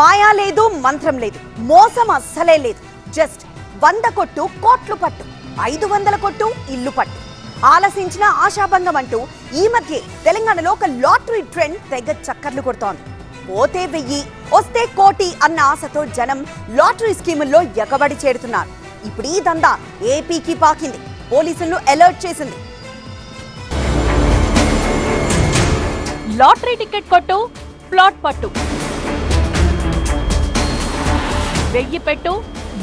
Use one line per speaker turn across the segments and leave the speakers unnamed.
మాయా లేదు మంత్రం లేదు మోసం అస్సలే లేదు. జస్ట్ వంద కొట్టు కోట్లు పట్టు ఐదు వందల కొట్టు ఇల్లు పట్టు. ఆలసించిన ఆశాభంగం అంటూ ఈ మధ్య తెలంగాణలో ఒక లాటరీ ట్రెండ్ తెగ చక్కర్లు కొడుతోంది. పోతే వెయ్యి వస్తే కోటి అన్న ఆశతో జనం లాటరీ స్కీముల్లో ఎగబడి చేరుతున్నారు. ఇప్పుడు ఈ దందా ఏపీకి పాకింది పోలీసులను అలర్ట్ చేసింది.
లాటరీ టికెట్ కొట్టు ప్లాట్ పట్టు. వెయ్యి పెట్టు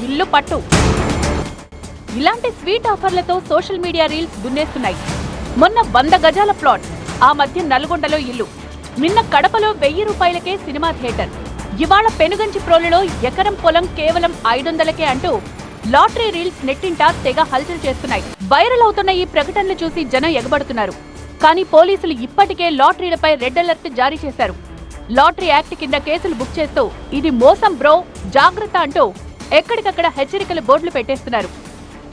ఇల్లు పట్టు. ఇలాంటి స్వీట్ ఆఫర్లతో సోషల్ మీడియా రీల్స్ దున్నేస్తున్నాయి. మొన్న వంద గజాల ప్లాట్ ఆ మధ్య నల్గొండలో ఇల్లు. నిన్న కడపలో వెయ్యి రూపాయలకే సినిమా థియేటర్. ఇవాళ పెనుగంచి ప్రోలులో ఎకరం పొలం కేవలం ఐదొందలకే అంటూ లాటరీ రీల్స్ నెట్టింటా తెగ హల్చల్ చేస్తున్నాయి. వైరల్ అవుతున్న ఈ ప్రకటనలు చూసి జనం ఎగబడుతున్నారు. కానీ పోలీసులు ఇప్పటికే లాటరీలపై రెడ్ అలర్ట్ జారీ చేశారు. లాటరీ యాక్ట్ కింద కేసులు బుక్ చేస్తూ ఇది మోసం బ్రో జాగ్రత్త అంటూ ఎక్కడికక్కడ హెచ్చరికల బోర్డులు పెట్టేస్తున్నారు.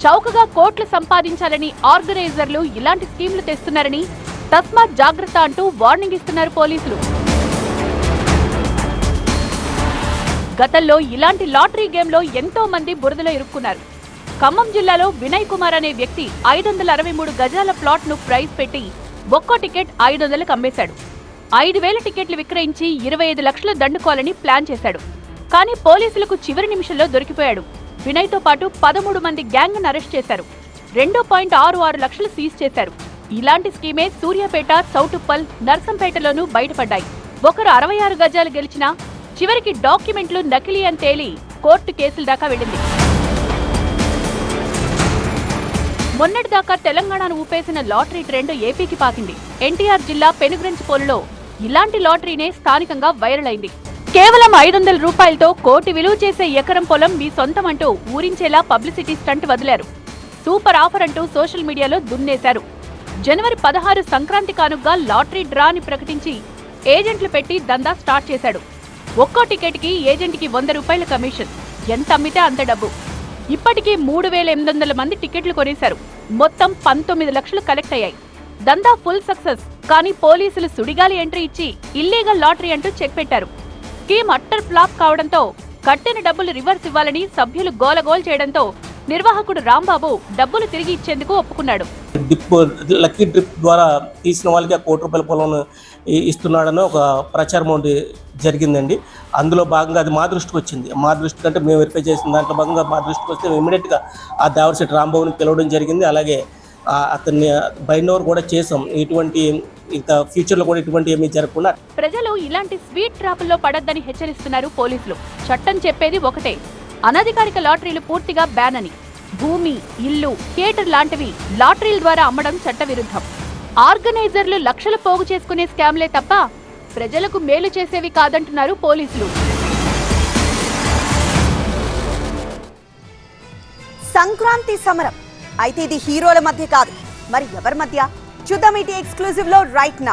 చౌకగా కోట్లు సంపాదించాలని ఆర్గనైజర్లు ఇలాంటి స్కీమ్లు తెస్తున్నారని తస్మాత్ జాగ్రత్త అంటూ వార్నింగ్ ఇస్తున్నారు పోలీసులు. గతంలో ఇలాంటి లాటరీ గేమ్లో ఎంతో మంది బురదలో ఇరుక్కున్నారు. ఖమ్మం జిల్లాలో వినయ్ కుమార్ అనే వ్యక్తి ఐదు వందల అరవై మూడు గజాల ప్లాట్ను ప్రైజ్ పెట్టి ఒక్కో టికెట్ ఐదు వందలకు అమ్మేశాడు. ఐదు వేల టికెట్లు విక్రయించి ఇరవై ఐదు లక్షలు దండుకోవాలని ప్లాన్ చేశాడు. కానీ పోలీసులకు చివరి నిమిషంలో దొరికిపోయాడు. వినయ్తో పాటు పదమూడు మంది గ్యాంగ్ను అరెస్ట్ చేశారు. రెండు పాయింట్ ఆరు ఆరు లక్షలు సీజ్ చేశారు. ఇలాంటి స్కీమే సూర్యాపేట చౌటుప్పల్ నర్సంపేటలోనూ బయటపడ్డాయి. ఒకరు అరవై ఆరు గజాలు గెలిచినా చివరికి డాక్యుమెంట్లు నకిలీ అని తేలి కోర్టు కేసుల దాకా వెళ్ళింది. మొన్నటిదాకా తెలంగాణను ఊపేసిన లాటరీ ట్రెండ్ ఏపీకి పాకింది. ఎన్టీఆర్ జిల్లా పెనుగ్రంచి పోలులో ఇలాంటి లాటరీనే స్థానికంగా వైరల్ అయింది. కేవలం ఐదు వందల రూపాయలతో కోటి విలువ చేసే ఎకరం పొలం మీ సొంతం అంటూ ఊరించేలా పబ్లిసిటీ స్టంట్ వదిలారు. సూపర్ ఆఫర్ అంటూ సోషల్ మీడియాలో దున్నేశారు. జనవరి పదహారు సంక్రాంతి కానుగ్గా లాటరీ డ్రా అని ప్రకటించి ఏజెంట్లు పెట్టి దందా స్టార్ట్ చేశాడు. ఒక్కో టికెట్కి ఏజెంట్కి వంద రూపాయల కమిషన్. ఎంత అమ్మితే అంత డబ్బు. ఇప్పటికీ మూడు వేల ఎనిమిది వందల మంది టికెట్లు కొనేశారు. మొత్తం పంతొమ్మిది లక్షలు కలెక్ట్ అయ్యాయి. దందా ఫుల్ సక్సెస్. కానీ పోలీసులు సుడిగాలి ఎంట్రీ ఇచ్చి ఇల్లీగల్ లాటరీ అంటూ చెక్ పెట్టారు. స్కీమ్ అట్టర్ ఫ్లాప్ కావడంతో కట్టిన డబ్బులు రివర్స్ ఇవ్వాలని సభ్యులు గోలగోల్ చేయడంతో నిర్వాహకుడు రాంబాబు డబ్బులు తిరిగి ఇచ్చేందుకు ఒప్పుకున్నాడు.
డిప్ లక్కీ డ్రిప్ ద్వారా తీసిన వాళ్ళకి ఆ కోటి రూపాయల పొలం ఇస్తున్నాడని ఒక ప్రచారం ఒకటి జరిగిందండి. అందులో భాగంగా అది మా దృష్టికి వచ్చింది. మా దృష్టికి అంటే మేము వెరిఫై చేసిన దాంట్లో భాగంగా మా దృష్టికి వస్తే ఇమీడియట్గా ఆ దేవరశెట్టి రాంబాబుని పిలవడం జరిగింది. అలాగే అతన్ని బైండ్ ఓవర్ కూడా చేసాం. ఇటువంటి ఇంకా ఫ్యూచర్లో కూడా ఇటువంటి ఏమీ జరగకుండా
ప్రజలు ఇలాంటి స్వీట్ ట్రాపుల్లో పడొద్దని హెచ్చరిస్తున్నారు పోలీసులు. చట్టం చెప్పేది ఒకటే. అనధికారిక లాటరీలు పూర్తిగా బ్యాన్ అని. భూమి ఇల్లు థియేటర్ లాంటివి లాటరీల ద్వారా అమ్మడం చట్టవిరుద్ధం. ఆర్గనైజర్లు లక్షలు పోగు చేసుకునే స్కామ్లే తప్ప ప్రజలకు మేలు చేసేవి కాదంటున్నారు పోలీసులు.
సంక్రాంతి సమరం. అయితే ఇది హీరోల మధ్య కాదు. మరి ఎవరి మధ్య? చూద్దాం ఇటీ ఎక్స్క్లూజివ్లో రైట్ నా